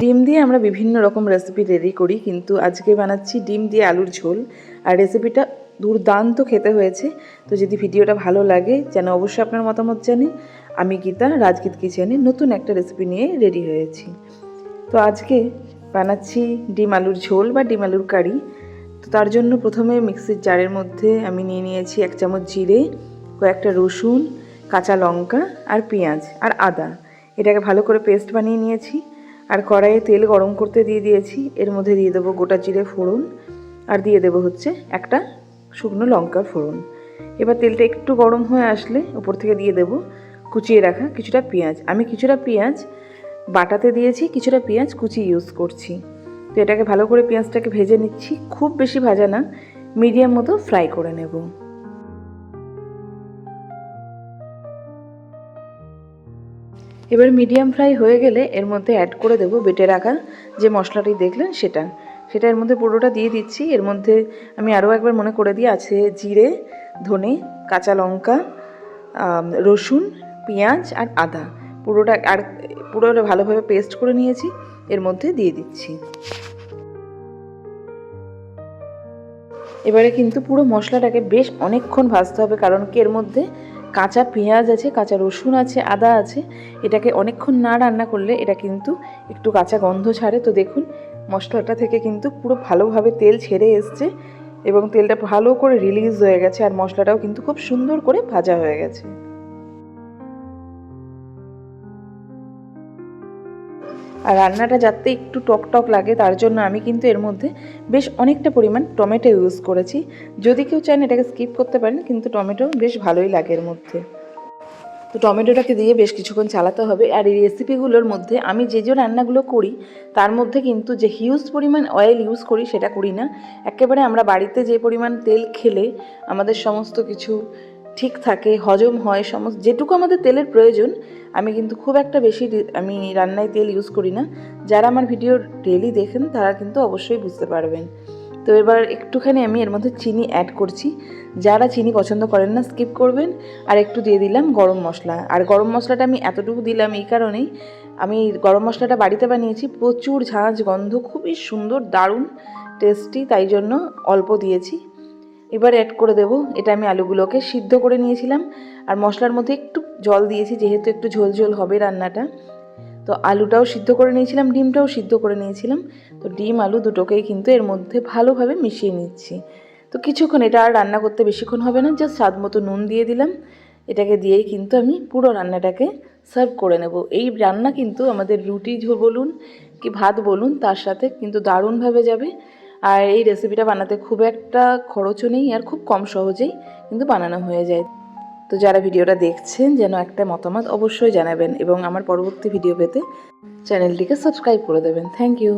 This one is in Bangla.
দিয়ে আমরা বিভিন্ন রকম রেসিপি রেডি করি, কিন্তু আজকে বানাচ্ছি ডিম দিয়ে আলুর ঝোল। আর রেসিপিটা দুর্দান্ত খেতে হয়েছে। তো যদি ভিডিওটা ভালো লাগে, যেন অবশ্যই আপনার মতামত জানেন আমি গীতা, রাজগীত কিচেনে নতুন একটা রেসিপি নিয়ে রেডি হয়েছি। তো আজকে বানাচ্ছি ডিম আলুর ঝোল বা ডিম আলুর কারি। তো তার জন্য প্রথমে মিক্সির জারের মধ্যে আমি নিয়ে নিয়েছি এক চামচ জিরে, কয়েকটা রসুন, কাঁচা লঙ্কা আর পেঁয়াজ আর আদা। এটাকে ভালো করে পেস্ট বানিয়ে নিয়েছি। আর কড়াইয়ে তেল গরম করতে দিয়ে দিয়েছি। এর মধ্যে দিয়ে দেবো গোটা জিরে ফোড়ন আর দিয়ে দেবো হচ্ছে একটা শুকনো লঙ্কার ফোড়ন। এবার তেলটা একটু গরম হয়ে আসলে উপর থেকে দিয়ে দেবো কুচিয়ে রাখা কিছুটা পেঁয়াজ। আমি কিছুটা পেঁয়াজ বাটাতে দিয়েছি, কিছুটা পেঁয়াজ কুচি ইউজ করছি। তো এটাকে ভালো করে পেঁয়াজটাকে ভেজে নিচ্ছি। খুব বেশি ভাজা না, মিডিয়াম মতো ফ্রাই করে নেব। এবার মিডিয়াম ফ্রাই হয়ে গেলে এর মধ্যে অ্যাড করে দেবো বেটে রাখা যে মশলাটি দেখলেন সেটা। সেটা এর মধ্যে পুরোটা দিয়ে দিচ্ছি। এর মধ্যে আমি আরও একবার মনে করে দিই, আছে জিরে, ধনে, কাঁচা লঙ্কা রসুন, পেঁয়াজ আর আদা। পুরোটা আর পুরোটা ভালোভাবে পেস্ট করে নিয়েছি। এর মধ্যে দিয়ে দিচ্ছি। এবারে কিন্তু পুরো মশলাটাকে বেশ অনেকক্ষণ ভাজতে হবে, কারণ কি এর মধ্যে কাঁচা পেঁয়াজ আছে, কাঁচা রসুন আছে, আদা আছে। এটাকে অনেকক্ষণ না রান্না করলে এটা কিন্তু একটু কাঁচা গন্ধ ছাড়ে। তো দেখুন, মশলাটা থেকে কিন্তু পুরো ভালোভাবে তেল ছেড়ে এসছে এবং তেলটা ভালো করে রিলিজ হয়ে গেছে আর মশলাটাও কিন্তু খুব সুন্দর করে ভাজা হয়ে গেছে। আর রান্নাটা যাতে একটু টক টক লাগে, তার জন্য আমি কিন্তু এর মধ্যে বেশ অনেকটা পরিমাণ টমেটো ইউজ করেছি। যদি কেউ চান এটাকে স্কিপ করতে পারেন, কিন্তু টমেটো বেশ ভালোই লাগে এর মধ্যে। তো টমেটোটাকে দিয়ে বেশ কিছুক্ষণ চালাতে হবে। আর এই রেসিপিগুলোর মধ্যে আমি যে যে রান্নাগুলো করি, তার মধ্যে কিন্তু যে হিউজ পরিমাণ অয়েল ইউজ করি, সেটা করি না। একেবারে আমরা বাড়িতে যে পরিমাণ তেল খেলে আমাদের সমস্ত কিছু ঠিক থাকে, হজম হয়, সমস্ত যেটুকু আমাদের তেলের প্রয়োজন, আমি কিন্তু খুব একটা বেশি আমি রান্নায় তেল ইউজ করি না। যারা আমার ভিডিও ডেলি দেখেন, তারা কিন্তু অবশ্যই বুঝতে পারবেন। তো এবার একটুখানি আমি এর মধ্যে চিনি অ্যাড করছি। যারা চিনি পছন্দ করেন না স্কিপ করবেন। আর একটু দিয়ে দিলাম গরম মশলা। আর গরম মশলাটা আমি এতটুকু দিলাম এই কারণেই, আমি গরম মশলাটা বাড়িতে বানিয়েছি। প্রচুর ঝাঁঝ গন্ধ, খুবই সুন্দর, দারুণ টেস্টি তাই জন্য অল্প দিয়েছি। এবার অ্যাড করে দেবো। এটা আমি আলুগুলোকে সিদ্ধ করে নিয়েছিলাম। আর মশলার মধ্যে একটু জল দিয়েছি, যেহেতু একটু ঝোল ঝোল হবে রান্নাটা। তো আলুটাও সিদ্ধ করে নিয়েছিলাম, ডিমটাও সিদ্ধ করে নিয়েছিলাম। তো ডিম, আলু দুটোকেই কিন্তু এর মধ্যে ভালোভাবে মিশিয়ে নিচ্ছি। তো কিছুক্ষণ এটা আর রান্না করতে বেশিক্ষণ হবে না জাস্ট স্বাদ মতো নুন দিয়ে দিলাম। এটাকে দিয়েই কিন্তু আমি পুরো রান্নাটাকে সার্ভ করে নেব। এই রান্না কিন্তু আমাদের রুটি বলুন কি ভাত বলুন, তার সাথে কিন্তু দারুণভাবে যাবে। আর এই রেসিপিটা বানাতে খুব একটা খরচও নেই আর খুব কম সহজেই কিন্তু বানানো হয়ে যায়। তো যারা ভিডিওটা দেখছেন, যেন একটা মতামত অবশ্যই জানাবেন এবং আমার পরবর্তী ভিডিও পেতে চ্যানেলটিকে সাবস্ক্রাইব করে দেবেন। Thank you